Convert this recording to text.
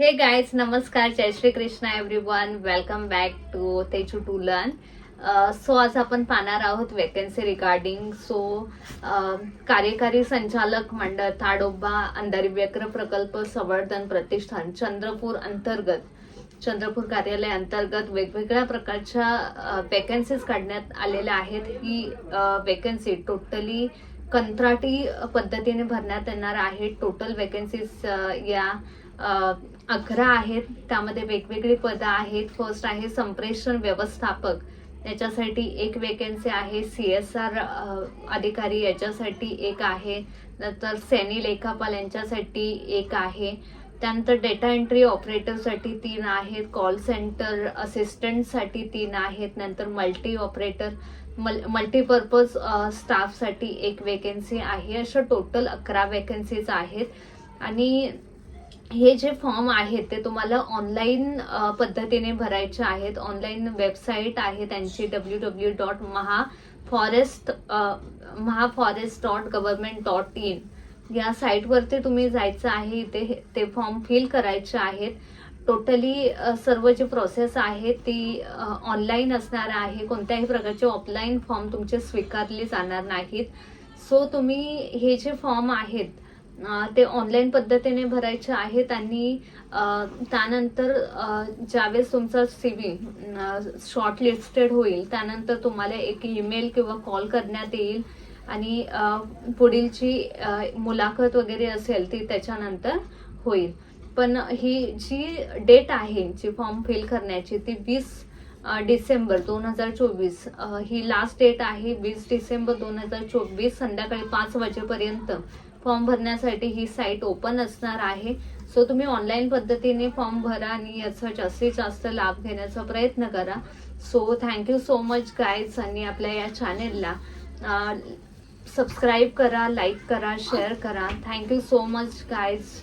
हे गाईज नमस्कार जय Shri Krishna everyone welcome back to Teju to learn so आज आपण पाहणार आहोत वेकन्सी रिगार्डिंग सो कार्यकारी संचालक मंडळ ताडोबा अंधारी व्यक्र प्रकल्प संवर्धन प्रतिष्ठान चंद्रपूर अंतर्गत चंद्रपूर कार्यालय अंतर्गत वेगवेगळ्या प्रकारच्या uh, वेकन्सीज काढण्यात आलेल्या आहेत. ही uh, वेकन्सी टोटली कंत्राटी पद्धतीने भरण्यात येणार आहे. टोटल वेकन्सीज uh, या अकरा आहेत. त्यामध्ये वेगवेगळी पदं आहेत. फर्स्ट आहे संप्रेषण व्यवस्थापक. याच्यासाठी एक वेकन्सी आहे. सी एस आर अधिकारी याच्यासाठी एक आहे. नंतर सेनी लेखापाल यांच्यासाठी एक आहे. त्यानंतर डेटा एंट्री ऑपरेटरसाठी तीन आहेत. कॉल सेंटर असिस्टंटसाठी तीन आहेत. नंतर मल्टी ऑपरेटर मल मल्टीपर्पज स्टाफसाठी एक वेकेन्सी आहे. अशा टोटल अकरा वेकेन्सीज आहेत. आणि हे जे फॉर्म आहेत ते तुम्हाला ऑनलाईन पद्धतीने भरायचे आहेत. ऑनलाईन वेबसाईट आहे त्यांची W W dot Maha forest Maha forest dot government dot in. या साईटवरती तुम्ही जायचं आहे इथे हे- ते फॉर्म फिल करायचे आहेत. टोटली सर्व जी प्रोसेस आहे ती ऑनलाईन असणार आहे. कोणत्याही प्रकारचे ऑफलाईन फॉर्म तुमचे स्वीकारले जाणार नाहीत. सो तुम्ही हे जे फॉर्म आहेत ते ऑनलाईन पद्धतीने भरायचे आहेत आणि त्यानंतर ज्यावेळेस तुमचा सी व्ही शॉर्ट लिस्टेड होईल त्यानंतर तुम्हाला एक ईमेल किंवा कॉल करण्यात येईल. आणि पुढीलची मुलाखत वगैरे असेल ती त्याच्यानंतर होईल. पण ही जी डेट आहे जी फॉर्म फिल करण्याची ती वीस डिसेंबर दोन हजार चोवीस ही लास्ट डेट आहे वीस डिसेंबर दोन हजार चोवीस संध्याकाळी पाच वाजेपर्यंत. फॉर्म भरण्यासाठी ही साईट ओपन असणार आहे. सो तुम्ही ऑनलाईन पद्धतीने फॉर्म भरा आणि याचा जास्तीत जास्त लाभ घेण्याचा प्रयत्न करा. So thank you so much guys आणि आपल्या या चॅनेलला. सबस्क्राईब करा लाईक करा शेअर करा. Thank you so much guys.